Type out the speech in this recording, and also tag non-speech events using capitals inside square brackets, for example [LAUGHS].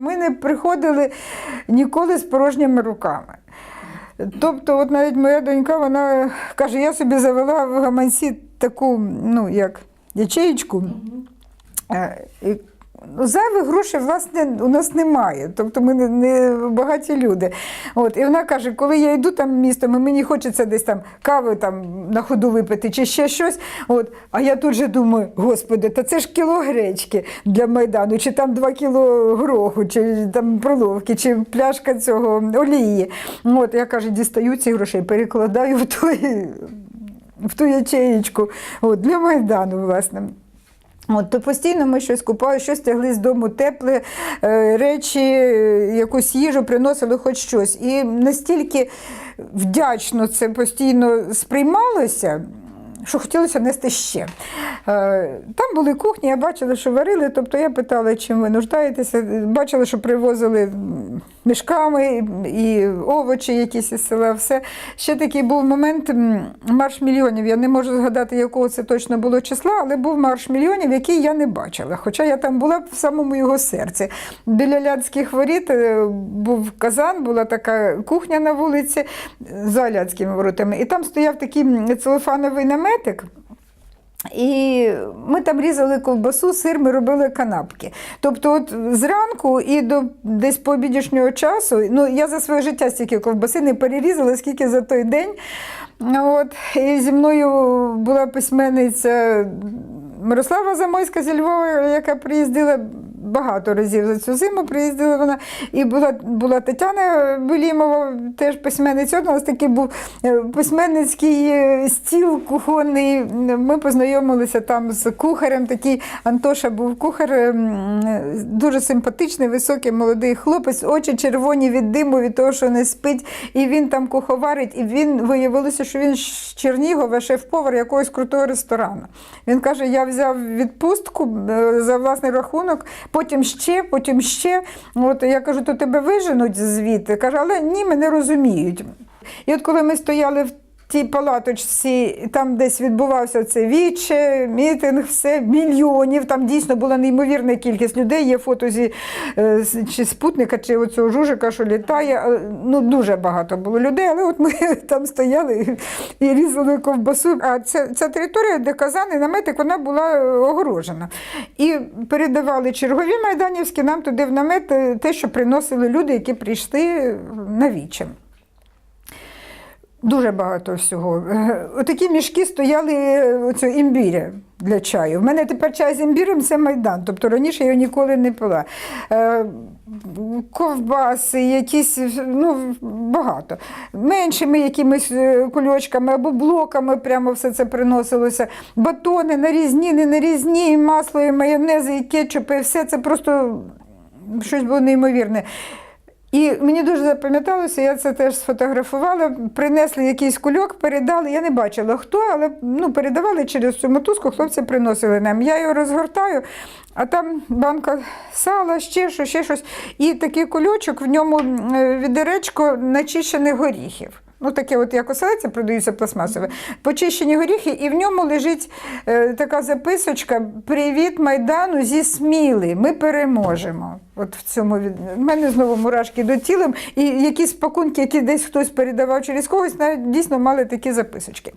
Ми не приходили ніколи з порожніми руками. Тобто, от навіть моя донька, вона каже, я собі завела в гаманці таку, ну, як ячеєчку. І, ну, Зайвих грошей власне у нас немає, тобто ми не, не багаті люди. От, і вона каже, коли я йду там містом, і мені хочеться десь там кави там на ходу випити чи ще щось. От, а я тут же думаю, господи, та це ж кіло гречки для Майдану, чи там два кіло гороху, чи там проловки, чи пляшка цього олії. От, я кажу, дістаю ці гроші, перекладаю в той в ту ячеєчку от, для Майдану, власне. От, то постійно ми щось купали, щось тягли з дому тепле, е, речі, е, якусь їжу приносили хоч щось. І настільки вдячно це постійно сприймалося. Що хотілося нести ще. Е, Там були кухні, я бачила, що варили, тобто я питала, чим ви нуждаєтеся. Бачила, що привозили мішками і овочі якісь із села. Все. Ще такий був момент марш мільйонів. Я не можу згадати, якого це точно було числа, але був марш мільйонів, який я не бачила. Хоча я там була в самому його серці. Біля Ляцьких воріт е, був казан, була така кухня на вулиці за Ляцькими воротами. І там стояв такий целофановий наметик. І ми там різали ковбасу, сир, ми робили канапки. Тобто, от зранку і до десь по обідішнього часу, ну я за своє життя стільки ковбаси не перерізала, скільки за той день. От, і зі мною була письменниця Мирослава Замойська зі Львова, яка приїздила багато разів за цю зиму, приїздила вона. І була, була Тетяна Белімова, теж письменниця. У нас такий був е, письменницький е, стіл кухонний. Ми познайомилися там з кухарем. Такий Антоша був кухар, ем, дуже симпатичний, високий молодий хлопець, очі червоні від диму, від того, що не спить. І він там куховарить, і він виявилося, що він з Чернігова, шеф-повар якогось крутого ресторану. Він каже: я взяв відпустку е, за власний рахунок, потім ще, потім ще. От я кажу, то тебе виженуть звідти. Каже, але ні, мене розуміють. І от коли ми стояли в тій палаточці, там десь відбувався це віче, мітинг, все, мільйонів. Там дійсно була неймовірна кількість людей. Є фото зі е, чи спутника, чи оцього жужика, що літає. Е, Ну, дуже багато було людей, але от ми [LAUGHS] там стояли і, різали ковбасу. А це, ця територія, де казан і наметик, вона була е, огорожена. І передавали чергові майданівські нам туди в намет те, що приносили люди, які прийшли на віче. Дуже багато всього. Е, Отакі мішки стояли е, оцю, імбіря для чаю. В мене тепер чай з імбірем це майдан. Тобто раніше я його ніколи не пила. Е, Ковбаси, якісь, ну, багато. Меншими якимись е, кульочками або блоками прямо все це приносилося. Батони нарізні, не нарізні, і масло, і майонези, і кетчупи, все це просто щось було неймовірне. І мені дуже запам'яталося, я це теж сфотографувала. Принесли якийсь кульок, передали. Я не бачила хто, але ну, передавали через цю мотузку, хлопці приносили нам. Я його розгортаю, а там банка сала, ще щось, ще щось. І такий кульочок, в ньому е, відеречко начищених горіхів. Ну, таке, от як оселеця продаються пластмасове, почищені горіхи, і в ньому лежить е, така записочка Привіт Майдану зі Сміли. Ми переможемо. От в цьому від... в мене знову мурашки до тіла, і якісь пакунки, які десь хтось передавав через когось, навіть дійсно мали такі записочки.